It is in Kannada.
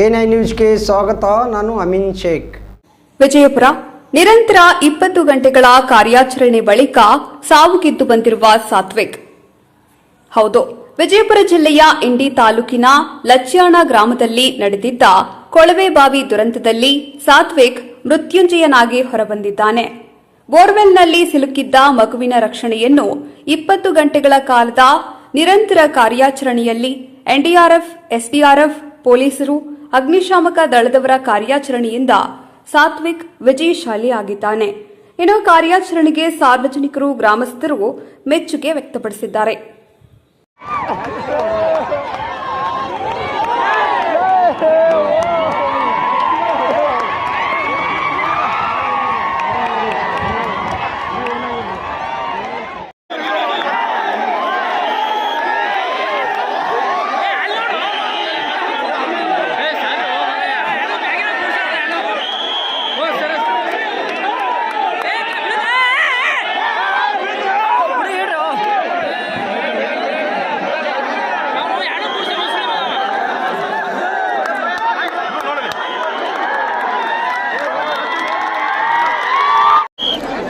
ಎ ನ್ಯೂಸ್ಗೆ ಸ್ವಾಗತ, ನಾನು ಅಮಿನ್ ಶೇಖ್. ವಿಜಯಪುರ, ನಿರಂತರ ಇಪ್ಪತ್ತು ಗಂಟೆಗಳ ಕಾರ್ಯಾಚರಣೆ ಬಳಿಕ ಸಾವುಗಿದ್ದು ಬಂದಿರುವ ಸಾತ್ವಿಕ್. ಹೌದು, ವಿಜಯಪುರ ಜಿಲ್ಲೆಯ ಇಂಡಿ ತಾಲೂಕಿನ ಲಚ್ಯಾಣ ಗ್ರಾಮದಲ್ಲಿ ನಡೆದಿದ್ದ ಕೊಳವೆಬಾವಿ ದುರಂತದಲ್ಲಿ ಸಾತ್ವಿಕ್ ಮೃತ್ಯುಂಜಯನಾಗಿ ಹೊರಬಂದಿದ್ದಾನೆ. ಬೋರ್ವೆಲ್ನಲ್ಲಿ ಸಿಲುಕಿದ್ದ ಮಗುವಿನ ರಕ್ಷಣೆಯನ್ನು ಇಪ್ಪತ್ತು ಗಂಟೆಗಳ ಕಾಲದ ನಿರಂತರ ಕಾರ್ಯಾಚರಣೆಯಲ್ಲಿ ಎನ್ಡಿಆರ್ಎಫ್, ಎಸ್ಡಿಆರ್ಎಫ್, ಪೊಲೀಸರು ಅಗ್ನಿಶಾಮಕ ದಳದವರ ಕಾರ್ಯಾಚರಣೆಯಿಂದ ಸಾತ್ವಿಕ್ ವಿಜಯಶಾಲಿಯಾಗಿದ್ದಾನೆ. ಇನ್ನು ಕಾರ್ಯಾಚರಣೆಗೆ ಸಾರ್ವಜನಿಕರು ಗ್ರಾಮಸ್ಥರು ಮೆಚ್ಚುಗೆ ವ್ಯಕ್ತಪಡಿಸಿದ್ದಾರೆ.